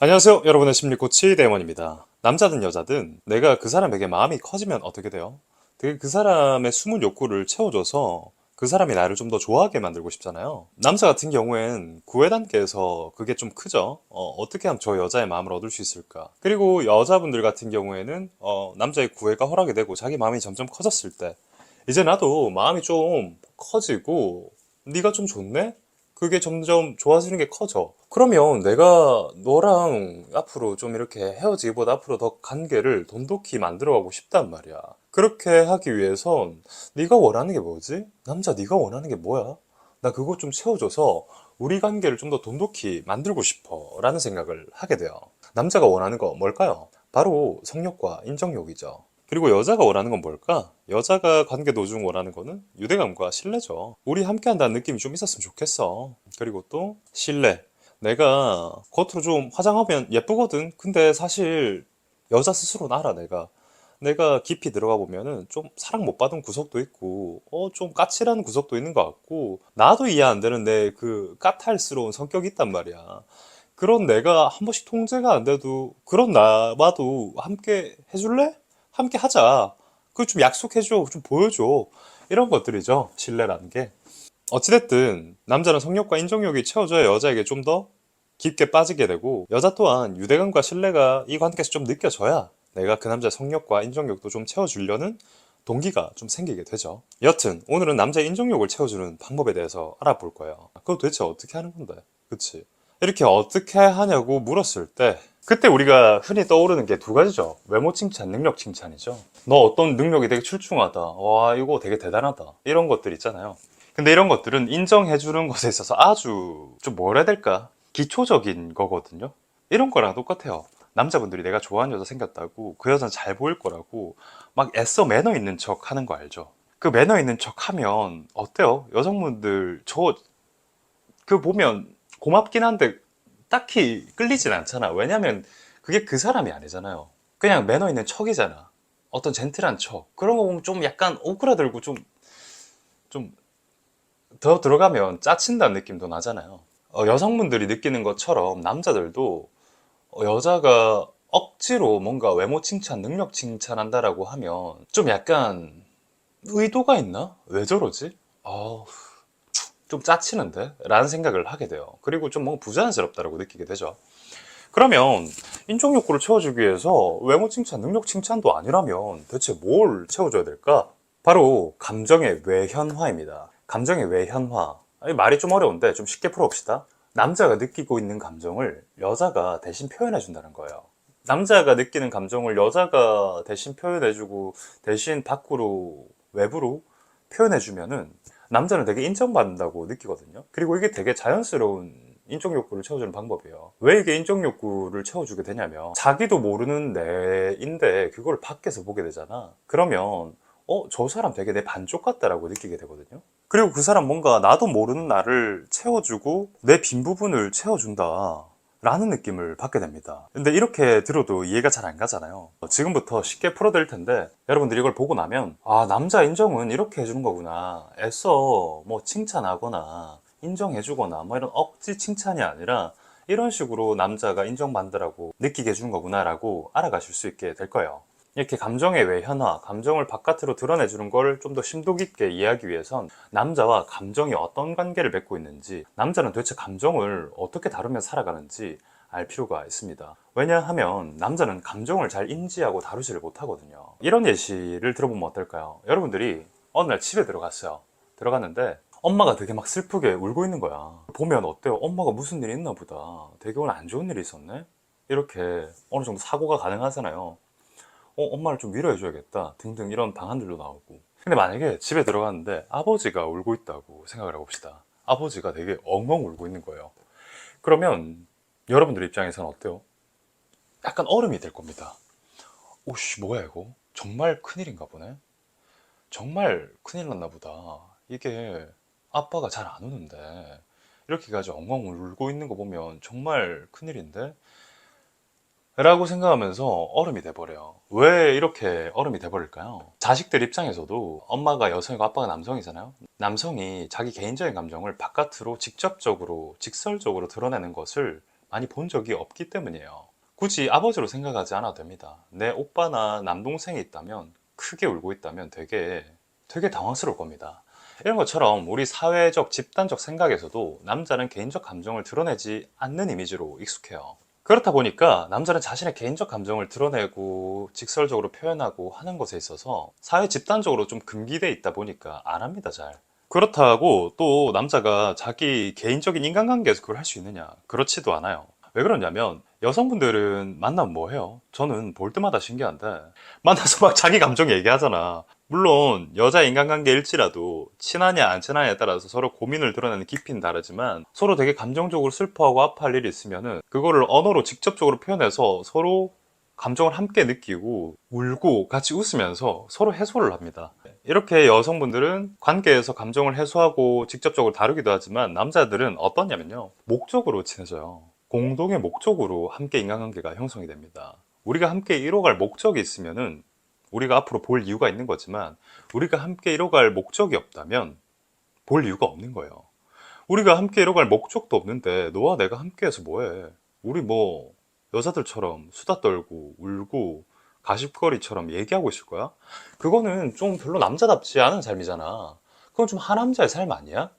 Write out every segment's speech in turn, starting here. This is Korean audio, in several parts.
안녕하세요. 여러분의 심리코치 대원입니다. 남자든 여자든 내가 그 사람에게 마음이 커지면 어떻게 돼요? 되게 그 사람의 숨은 욕구를 채워줘서 그 사람이 나를 좀 더 좋아하게 만들고 싶잖아요. 남자 같은 경우엔 구애 단계에서 그게 좀 크죠. 어, 떻게 하면 저 여자의 마음을 얻을 수 있을까? 그리고 여자분들 같은 경우에는 어, 남자의 구애가 허락이 되고 자기 마음이 점점 커졌을 때 이제 나도 마음이 좀 커지고 네가 좀 좋네? 그게 점점 좋아지는 게 커져. 그러면 내가 너랑 앞으로 좀 이렇게 헤어지기보다 앞으로 더 관계를 돈독히 만들어가고 싶단 말이야. 그렇게 하기 위해선 네가 원하는 게 뭐지? 남자 네가 원하는 게 뭐야? 나 그거 좀 채워줘서 우리 관계를 좀 더 돈독히 만들고 싶어 라는 생각을 하게 돼요. 남자가 원하는 거 뭘까요? 바로 성욕과 인정욕이죠. 그리고 여자가 원하는 건 뭘까? 여자가 관계 도중 원하는 거는 유대감과 신뢰죠. 우리 함께 한다는 느낌이 좀 있었으면 좋겠어. 그리고 또 신뢰. 내가 겉으로 좀 화장하면 예쁘거든. 근데 사실 여자 스스로는 알아, 내가. 내가 깊이 들어가 보면은 좀 사랑 못 받은 구석도 있고, 어, 좀 까칠한 구석도 있는 것 같고, 나도 이해 안 되는 내 그 까탈스러운 성격이 있단 말이야. 그런 내가 한 번씩 통제가 안 돼도, 그런 나와도 함께 해줄래? 함께 하자. 그걸 좀 약속해줘. 좀 보여줘. 이런 것들이죠. 신뢰라는 게. 어찌됐든, 남자는 성욕과 인정욕이 채워져야 여자에게 좀 더 깊게 빠지게 되고, 여자 또한 유대감과 신뢰가 이 관계에서 좀 느껴져야 내가 그 남자의 성욕과 인정욕도 좀 채워주려는 동기가 좀 생기게 되죠. 여튼, 오늘은 남자의 인정욕을 채워주는 방법에 대해서 알아볼 거예요. 그거 도대체 어떻게 하는 건데? 그치? 이렇게 어떻게 하냐고 물었을 때, 그때 우리가 흔히 떠오르는 게 두 가지죠. 외모 칭찬, 능력 칭찬이죠. 너 어떤 능력이 되게 출중하다. 와, 이거 되게 대단하다. 이런 것들 있잖아요. 근데 이런 것들은 인정해주는 것에 있어서 아주 좀 뭐라 해야 될까? 기초적인 거거든요. 이런 거랑 똑같아요. 남자분들이 내가 좋아하는 여자 생겼다고 그 여자는 잘 보일 거라고 막 애써 매너 있는 척 하는 거 알죠? 그 매너 있는 척 하면 어때요? 여성분들 저 그 보면 고맙긴 한데 딱히 끌리진 않잖아. 왜냐면 그게 그 사람이 아니잖아요. 그냥 매너 있는 척이잖아. 어떤 젠틀한 척. 그런 거 보면 좀 약간 오그라들고 좀, 좀 더 들어가면 짜친다는 느낌도 나잖아요. 어, 여성분들이 느끼는 것처럼 남자들도 어, 여자가 억지로 뭔가 외모 칭찬, 능력 칭찬한다라고 하면 좀 약간 의도가 있나? 왜 저러지? 아우, 좀 짜치는데? 라는 생각을 하게 돼요. 그리고 좀 뭔가 부자연스럽다라고 느끼게 되죠. 그러면 인정 욕구를 채워주기 위해서 외모 칭찬, 능력 칭찬도 아니라면 대체 뭘 채워줘야 될까? 바로 감정의 외현화입니다. 감정의 외현화. 말이 좀 어려운데 좀 쉽게 풀어봅시다. 남자가 느끼고 있는 감정을 여자가 대신 표현해 준다는 거예요. 남자가 느끼는 감정을 여자가 대신 표현해주고 대신 밖으로 외부로 표현해주면은 남자는 되게 인정받는다고 느끼거든요. 그리고 이게 되게 자연스러운 인정 욕구를 채워주는 방법이에요. 왜 이게 인정 욕구를 채워주게 되냐면 자기도 모르는 내인데 그걸 밖에서 보게 되잖아. 그러면 어, 저 사람 되게 내 반쪽 같다라고 느끼게 되거든요. 그리고 그 사람 뭔가 나도 모르는 나를 채워주고 내 빈 부분을 채워준다. 라는 느낌을 받게 됩니다. 근데 이렇게 들어도 이해가 잘 안 가잖아요. 지금부터 쉽게 풀어드릴 텐데 여러분들이 이걸 보고 나면 아 남자 인정은 이렇게 해주는 거구나. 애써 뭐 칭찬하거나 인정해주거나 뭐 이런 억지 칭찬이 아니라 이런 식으로 남자가 인정받더라고 느끼게 해주는 거구나 라고 알아가실 수 있게 될 거예요. 이렇게 감정의 외현화, 감정을 바깥으로 드러내주는 걸 좀 더 심도 깊게 이해하기 위해선 남자와 감정이 어떤 관계를 맺고 있는지, 남자는 도대체 감정을 어떻게 다루며 살아가는지 알 필요가 있습니다. 왜냐하면 남자는 감정을 잘 인지하고 다루지를 못하거든요. 이런 예시를 들어보면 어떨까요? 여러분들이 어느 날 집에 들어갔어요. 들어갔는데 엄마가 되게 막 슬프게 울고 있는 거야. 보면 어때요? 엄마가 무슨 일이 있나 보다. 되게 오늘 안 좋은 일이 있었네? 이렇게 어느 정도 사고가 가능하잖아요. 어, 엄마를 좀 위로해줘야겠다. 등등 이런 방안들도 나오고. 근데 만약에 집에 들어갔는데 아버지가 울고 있다고 생각을 해봅시다. 아버지가 되게 엉엉 울고 있는 거예요. 그러면 여러분들 입장에서는 어때요? 약간 얼음이 될 겁니다. 오씨 뭐야 이거? 정말 큰일인가 보네? 정말 큰일 났나 보다. 이게 아빠가 잘 안 우는데. 이렇게 가지고 엉엉 울고 있는 거 보면 정말 큰일인데 라고 생각하면서 얼음이 돼버려요. 왜 이렇게 얼음이 돼버릴까요? 자식들 입장에서도 엄마가 여성이고 아빠가 남성이잖아요. 남성이 자기 개인적인 감정을 바깥으로 직접적으로, 직설적으로 드러내는 것을 많이 본 적이 없기 때문이에요. 굳이 아버지로 생각하지 않아도 됩니다. 내 오빠나 남동생이 있다면 크게 울고 있다면 되게 되게 당황스러울 겁니다. 이런 것처럼 우리 사회적 집단적 생각에서도 남자는 개인적 감정을 드러내지 않는 이미지로 익숙해요. 그렇다 보니까 남자는 자신의 개인적 감정을 드러내고 직설적으로 표현하고 하는 것에 있어서 사회 집단적으로 좀 금기돼 있다 보니까 안 합니다, 잘. 그렇다고 또 남자가 자기 개인적인 인간관계에서 그걸 할 수 있느냐? 그렇지도 않아요. 왜 그러냐면 여성분들은 만나면 뭐 해요? 저는 볼 때마다 신기한데 만나서 막 자기 감정 얘기하잖아. 물론 여자 인간관계일지라도 친하냐 안 친하냐에 따라서 서로 고민을 드러내는 깊이는 다르지만 서로 되게 감정적으로 슬퍼하고 아파할 일이 있으면은 그거를 언어로 직접적으로 표현해서 서로 감정을 함께 느끼고 울고 같이 웃으면서 서로 해소를 합니다. 이렇게 여성분들은 관계에서 감정을 해소하고 직접적으로 다루기도 하지만 남자들은 어떠냐면요. 목적으로 친해져요. 공동의 목적으로 함께 인간관계가 형성이 됩니다. 우리가 함께 이뤄갈 목적이 있으면은 우리가 앞으로 볼 이유가 있는 거지만 우리가 함께 이뤄갈 목적이 없다면 볼 이유가 없는 거예요. 우리가 함께 이뤄갈 목적도 없는데 너와 내가 함께해서 뭐해? 우리 뭐 여자들처럼 수다 떨고 울고 가십거리처럼 얘기하고 있을 거야? 그거는 좀 별로 남자답지 않은 삶이잖아. 그건 좀 하남자의 삶 아니야?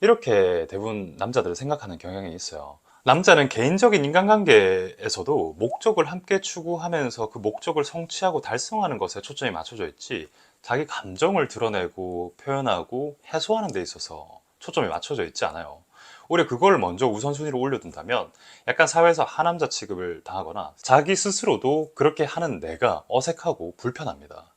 이렇게 대부분 남자들은 생각하는 경향이 있어요. 남자는 개인적인 인간관계에서도 목적을 함께 추구하면서 그 목적을 성취하고 달성하는 것에 초점이 맞춰져 있지 자기 감정을 드러내고 표현하고 해소하는 데 있어서 초점이 맞춰져 있지 않아요. 오히려 그걸 먼저 우선순위로 올려둔다면 약간 사회에서 하남자 취급을 당하거나 자기 스스로도 그렇게 하는 내가 어색하고 불편합니다.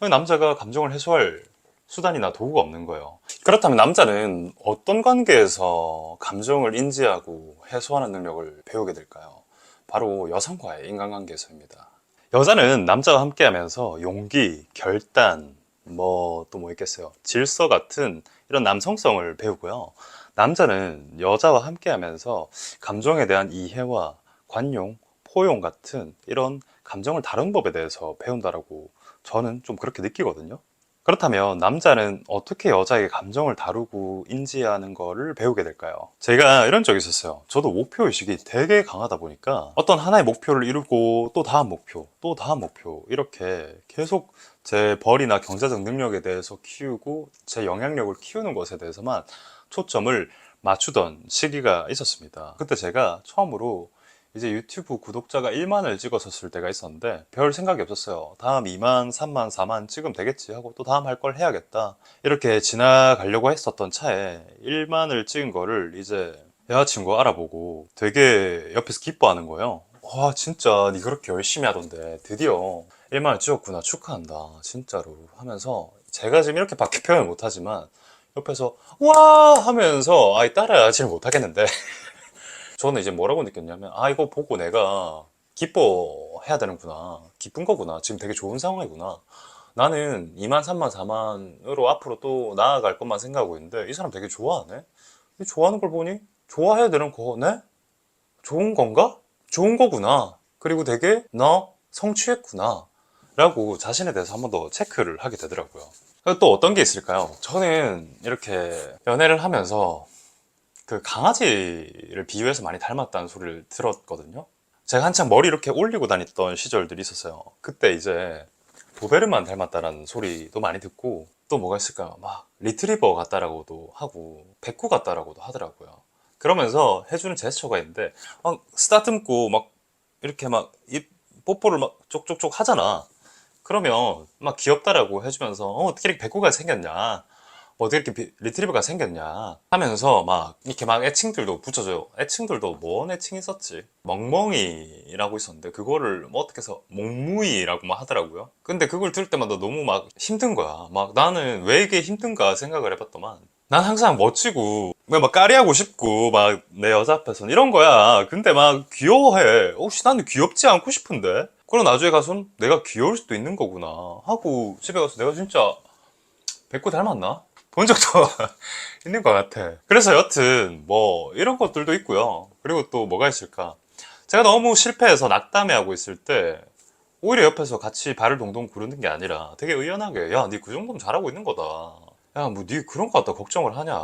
남자가 감정을 해소할 수단이나 도구가 없는 거예요. 그렇다면 남자는 어떤 관계에서 감정을 인지하고 해소하는 능력을 배우게 될까요? 바로 여성과의 인간관계에서입니다. 여자는 남자와 함께 하면서 용기, 결단, 뭐 또뭐 있겠어요. 질서 같은 이런 남성성을 배우고요. 남자는 여자와 함께 하면서 감정에 대한 이해와 관용, 포용 같은 이런 감정을 다룬 법에 대해서 배운다라고 저는 좀 그렇게 느끼거든요. 그렇다면 남자는 어떻게 여자의 감정을 다루고 인지하는 거를 배우게 될까요? 제가 이런 적이 있었어요. 저도 목표 의식이 되게 강하다 보니까 어떤 하나의 목표를 이루고 또 다음 목표, 또 다음 목표 이렇게 계속 제 벌이나 경제적 능력에 대해서 키우고 제 영향력을 키우는 것에 대해서만 초점을 맞추던 시기가 있었습니다. 그때 제가 처음으로 이제 유튜브 구독자가 1만을 찍었었을 때가 있었는데 별 생각이 없었어요. 다음 2만, 3만, 4만 찍으면 되겠지 하고 또 다음 할 걸 해야겠다. 이렇게 지나가려고 했었던 차에 1만을 찍은 거를 이제 여자친구가 알아보고 되게 옆에서 기뻐하는 거예요. 와 진짜 니 그렇게 열심히 하던데 드디어 1만을 찍었구나 축하한다 진짜로 하면서 제가 지금 이렇게밖에 표현을 못하지만 옆에서 와 하면서 아이 따라하지를 못하겠는데 저는 이제 뭐라고 느꼈냐면 아 이거 보고 내가 기뻐해야 되는구나. 기쁜 거구나. 지금 되게 좋은 상황이구나. 나는 2만 3만 4만으로 앞으로 또 나아갈 것만 생각하고 있는데 이 사람 되게 좋아하네. 이 좋아하는 걸 보니 좋아해야 되는 거네? 좋은 건가? 좋은 거구나. 그리고 되게 나 성취했구나. 라고 자신에 대해서 한 번 더 체크를 하게 되더라고요. 또 어떤 게 있을까요? 저는 이렇게 연애를 하면서 그 강아지를 비유해서 많이 닮았다는 소리를 들었거든요. 제가 한창 머리 이렇게 올리고 다녔던 시절들이 있었어요. 그때 이제 도베르만 닮았다라는 소리도 많이 듣고 또 뭐가 있을까요? 막 리트리버 같다라고도 하고 백구 같다라고도 하더라고요. 그러면서 해주는 제스처가 있는데 막 쓰다듬고 막 이렇게 막 입 뽀뽀를 막 쪽쪽쪽 하잖아. 그러면 막 귀엽다라고 해주면서 어, 어떻게 이렇게 백구가 생겼냐 어떻게 이렇게 비- 리트리버가 생겼냐 하면서 막 이렇게 막 애칭들도 붙여줘요. 애칭들도 뭔 애칭 있었지? 멍멍이라고 있었는데 그거를 뭐 어떻게 해서 몽무이라고 막 하더라고요. 근데 그걸 들을 때마다 너무 막 힘든 거야. 막 나는 왜 이게 힘든가 생각을 해봤더만 난 항상 멋지고 막 까리하고 싶고 막 내 여자 앞에서는 이런 거야. 근데 막 귀여워해. 혹시 나는 귀엽지 않고 싶은데? 그럼 나중에 가서는 내가 귀여울 수도 있는 거구나 하고 집에 가서 내가 진짜 백구 닮았나? 본 적도 있는 것 같아. 그래서 여튼 뭐 이런 것들도 있고요. 그리고 또 뭐가 있을까? 제가 너무 실패해서 낙담해하고 있을 때 오히려 옆에서 같이 발을 동동 구르는 게 아니라 되게 의연하게 야, 니그 정도면 잘하고 있는 거다. 야, 뭐니 그런 거 같다 걱정을 하냐.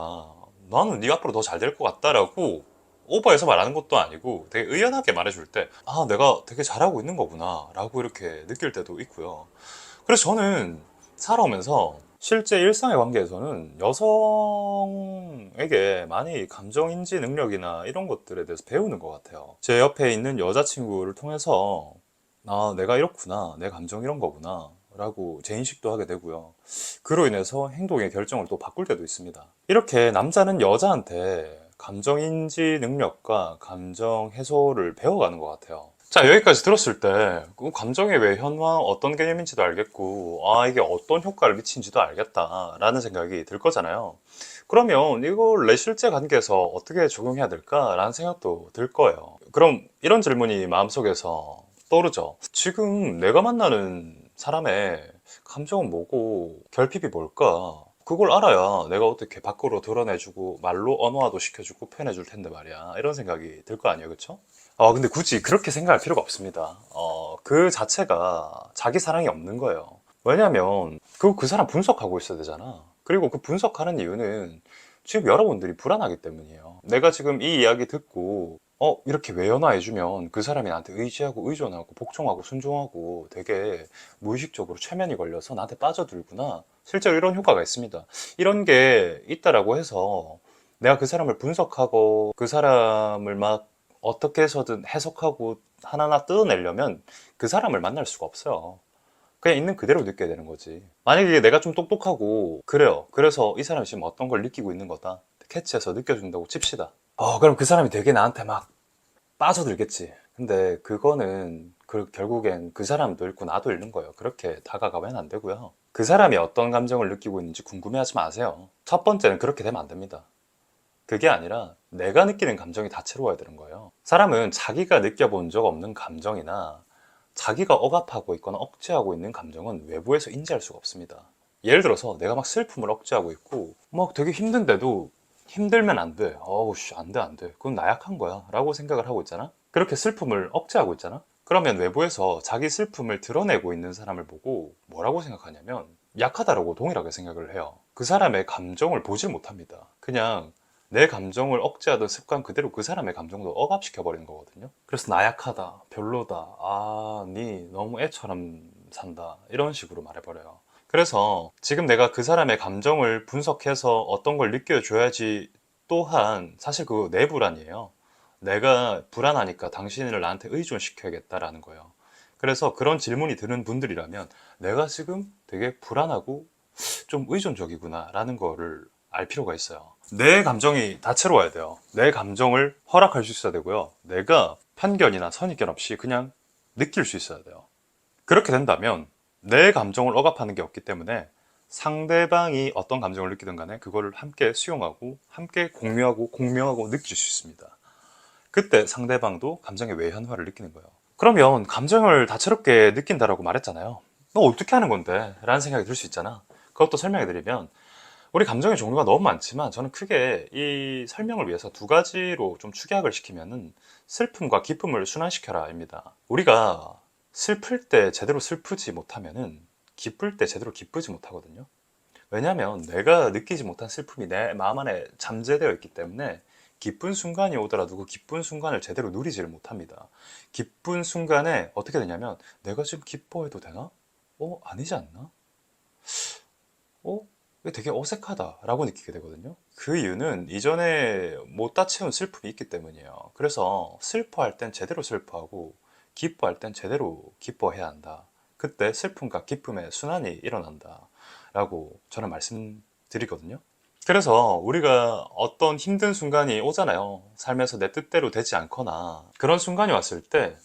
나는 니 앞으로 더 잘 될 것 같다라고 오버해서 말하는 것도 아니고 되게 의연하게 말해줄 때, 아, 내가 되게 잘하고 있는 거구나. 라고 이렇게 느낄 때도 있고요. 그래서 저는 살아오면서 실제 일상의 관계에서는 여성에게 많이 감정인지 능력이나 이런 것들에 대해서 배우는 것 같아요. 제 옆에 있는 여자친구를 통해서 아, 내가 이렇구나. 내 감정 이런 거구나. 라고 재인식도 하게 되고요. 그로 인해서 행동의 결정을 또 바꿀 때도 있습니다. 이렇게 남자는 여자한테 감정인지 능력과 감정 해소를 배워가는 것 같아요. 자, 여기까지 들었을 때, 그 감정의 외현화 어떤 개념인지도 알겠고, 아, 이게 어떤 효과를 미친지도 알겠다라는 생각이 들 거잖아요. 그러면 이걸 내 실제 관계에서 어떻게 적용해야 될까라는 생각도 들 거예요. 그럼 이런 질문이 마음속에서 떠오르죠. 지금 내가 만나는 사람의 감정은 뭐고, 결핍이 뭘까? 그걸 알아야 내가 어떻게 밖으로 드러내주고, 말로 언어화도 시켜주고, 표현해줄 텐데 말이야. 이런 생각이 들 거 아니에요, 그쵸? 아, 근데 굳이 그렇게 생각할 필요가 없습니다. 어, 그 자체가 자기 사랑이 없는 거예요. 왜냐면, 그, 그 사람 분석하고 있어야 되잖아. 그리고 그 분석하는 이유는 지금 여러분들이 불안하기 때문이에요. 내가 지금 이 이야기 듣고, 어, 이렇게 외연화해주면 그 사람이 나한테 의지하고 의존하고 복종하고 순종하고 되게 무의식적으로 최면이 걸려서 나한테 빠져들구나. 실제로 이런 효과가 있습니다. 이런 게 있다라고 해서 내가 그 사람을 분석하고 그 사람을 막 어떻게 해서든 해석하고 하나하나 뜯어내려면 그 사람을 만날 수가 없어요. 그냥 있는 그대로 느껴야 되는 거지. 만약에 내가 좀 똑똑하고, 그래요. 그래서 이 사람이 지금 어떤 걸 느끼고 있는 거다. 캐치해서 느껴준다고 칩시다. 어, 그럼 그 사람이 되게 나한테 막 빠져들겠지. 근데 그거는 그 결국엔 그 사람도 잃고 나도 잃는 거예요. 그렇게 다가가면 안 되고요. 그 사람이 어떤 감정을 느끼고 있는지 궁금해하지 마세요. 첫 번째는 그렇게 되면 안 됩니다. 그게 아니라 내가 느끼는 감정이 다채로워야 되는 거예요. 사람은 자기가 느껴본 적 없는 감정이나 자기가 억압하고 있거나 억제하고 있는 감정은 외부에서 인지할 수가 없습니다. 예를 들어서 내가 막 슬픔을 억제하고 있고 막 되게 힘든데도 힘들면 안 돼. 어우 씨, 안 돼, 안 돼. 그건 나약한 거야. 라고 생각을 하고 있잖아. 그렇게 슬픔을 억제하고 있잖아. 그러면 외부에서 자기 슬픔을 드러내고 있는 사람을 보고 뭐라고 생각하냐면 약하다라고 동일하게 생각을 해요. 그 사람의 감정을 보질 못합니다. 그냥 내 감정을 억제하던 습관 그대로 그 사람의 감정도 억압시켜 버리는 거거든요. 그래서 나약하다, 별로다, 아, 니 너무 애처럼 산다 이런 식으로 말해버려요. 그래서 지금 내가 그 사람의 감정을 분석해서 어떤 걸 느껴줘야지 또한 사실 그거 내 불안이에요. 내가 불안하니까 당신을 나한테 의존시켜야겠다라는 거예요. 그래서 그런 질문이 드는 분들이라면 내가 지금 되게 불안하고 좀 의존적이구나 라는 거를 알 필요가 있어요. 내 감정이 다채로워야 돼요. 내 감정을 허락할 수 있어야 되고요. 내가 편견이나 선입견 없이 그냥 느낄 수 있어야 돼요. 그렇게 된다면 내 감정을 억압하는 게 없기 때문에 상대방이 어떤 감정을 느끼든 간에 그거를 함께 수용하고 함께 공유하고 공명하고 느낄 수 있습니다. 그때 상대방도 감정의 외현화를 느끼는 거예요. 그러면 감정을 다채롭게 느낀다라고 말했잖아요. 너 어떻게 하는 건데? 라는 생각이 들 수 있잖아. 그것도 설명해 드리면 우리 감정의 종류가 너무 많지만 저는 크게 이 설명을 위해서 두 가지로 좀 축약을 시키면은 슬픔과 기쁨을 순환시켜라입니다. 우리가 슬플 때 제대로 슬프지 못하면은 기쁠 때 제대로 기쁘지 못하거든요. 왜냐하면 내가 느끼지 못한 슬픔이 내 마음 안에 잠재되어 있기 때문에 기쁜 순간이 오더라도 그 기쁜 순간을 제대로 누리지를 못합니다. 기쁜 순간에 어떻게 되냐면 내가 지금 기뻐해도 되나? 어? 아니지 않나? 어? 되게 어색하다라고 느끼게 되거든요. 그 이유는 이전에 못 다 채운 슬픔이 있기 때문이에요. 그래서 슬퍼할 땐 제대로 슬퍼하고 기뻐할 땐 제대로 기뻐해야 한다. 그때 슬픔과 기쁨의 순환이 일어난다. 라고 저는 말씀드리거든요. 그래서 우리가 어떤 힘든 순간이 오잖아요. 삶에서 내 뜻대로 되지 않거나 그런 순간이 왔을 때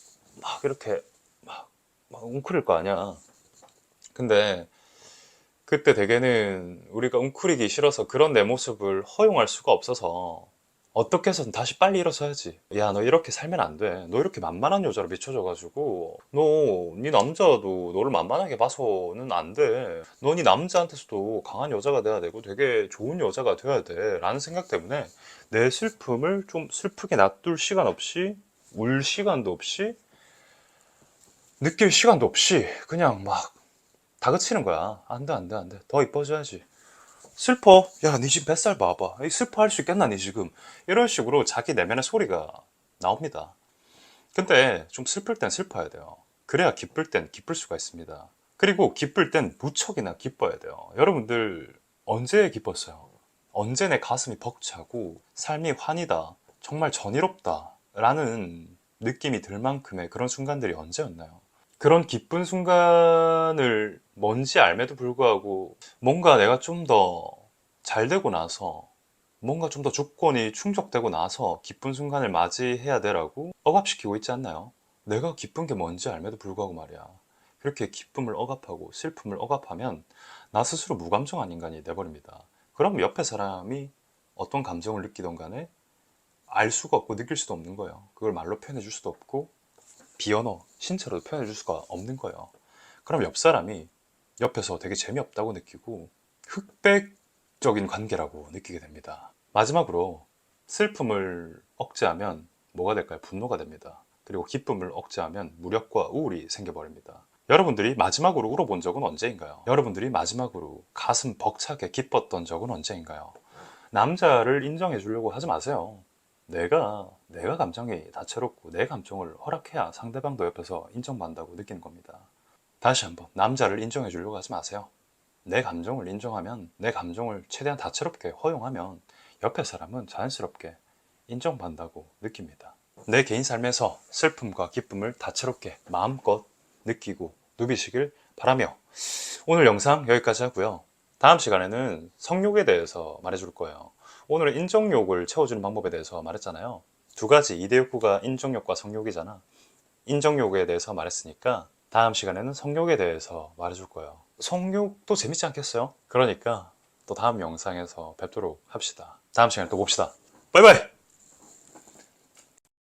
막 이렇게 막, 막 웅크릴 거 아니야. 근데 그때 대개는 우리가 웅크리기 싫어서 그런 내 모습을 허용할 수가 없어서 어떻게 해서든 다시 빨리 일어서야지. 야, 너 이렇게 살면 안 돼. 너 이렇게 만만한 여자로 미쳐져가지고, 너, 네 남자도 너를 만만하게 봐서는 안 돼. 너 네 남자한테서도 강한 여자가 돼야 되고 되게 좋은 여자가 돼야 돼. 라는 생각 때문에 내 슬픔을 좀 슬프게 놔둘 시간 없이, 울 시간도 없이, 느낄 시간도 없이, 그냥 막 다그치는 거야. 안 돼, 안 돼, 안 돼. 더 이뻐져야지. 슬퍼? 야, 니 지금 뱃살 봐봐. 이 슬퍼할 수 있겠나, 니 지금? 이런 식으로 자기 내면의 소리가 나옵니다. 근데 좀 슬플 땐 슬퍼야 돼요. 그래야 기쁠 땐 기쁠 수가 있습니다. 그리고 기쁠 땐 무척이나 기뻐야 돼요. 여러분들 언제 기뻤어요? 언제 내 가슴이 벅차고 삶이 환희다, 정말 전이롭다 라는 느낌이 들 만큼의 그런 순간들이 언제였나요? 그런 기쁜 순간을 뭔지 알매도 불구하고 뭔가 내가 좀 더 잘 되고 나서 뭔가 좀 더 조건이 충족되고 나서 기쁜 순간을 맞이해야 되라고 억압시키고 있지 않나요? 내가 기쁜 게 뭔지 알매도 불구하고 말이야. 그렇게 기쁨을 억압하고 슬픔을 억압하면 나 스스로 무감정한 인간이 돼버립니다. 그럼 옆에 사람이 어떤 감정을 느끼던 간에 알 수가 없고 느낄 수도 없는 거예요. 그걸 말로 표현해 줄 수도 없고 비언어, 신체로도 표현해 줄 수가 없는 거예요. 그럼 옆 사람이 옆에서 되게 재미없다고 느끼고 흑백적인 관계라고 느끼게 됩니다. 마지막으로 슬픔을 억제하면 뭐가 될까요? 분노가 됩니다. 그리고 기쁨을 억제하면 무력과 우울이 생겨버립니다. 여러분들이 마지막으로 울어본 적은 언제인가요? 여러분들이 마지막으로 가슴 벅차게 기뻤던 적은 언제인가요? 남자를 인정해 주려고 하지 마세요. 내가 내가 감정이 다채롭고 내 감정을 허락해야 상대방도 옆에서 인정받는다고 느끼는 겁니다. 다시 한번 남자를 인정해 주려고 하지 마세요. 내 감정을 인정하면 내 감정을 최대한 다채롭게 허용하면 옆에 사람은 자연스럽게 인정받는다고 느낍니다. 내 개인 삶에서 슬픔과 기쁨을 다채롭게 마음껏 느끼고 누비시길 바라며 오늘 영상 여기까지 하고요. 다음 시간에는 성욕에 대해서 말해줄 거예요. 오늘은 인정욕을 채워주는 방법에 대해서 말했잖아요. 두 가지 이대 욕구가 인정욕과 성욕이잖아. 인정욕에 대해서 말했으니까 다음 시간에는 성욕에 대해서 말해줄 거예요. 성욕도 재밌지 않겠어요? 그러니까 또 다음 영상에서 뵙도록 합시다. 다음 시간에 또 봅시다. 바이바이!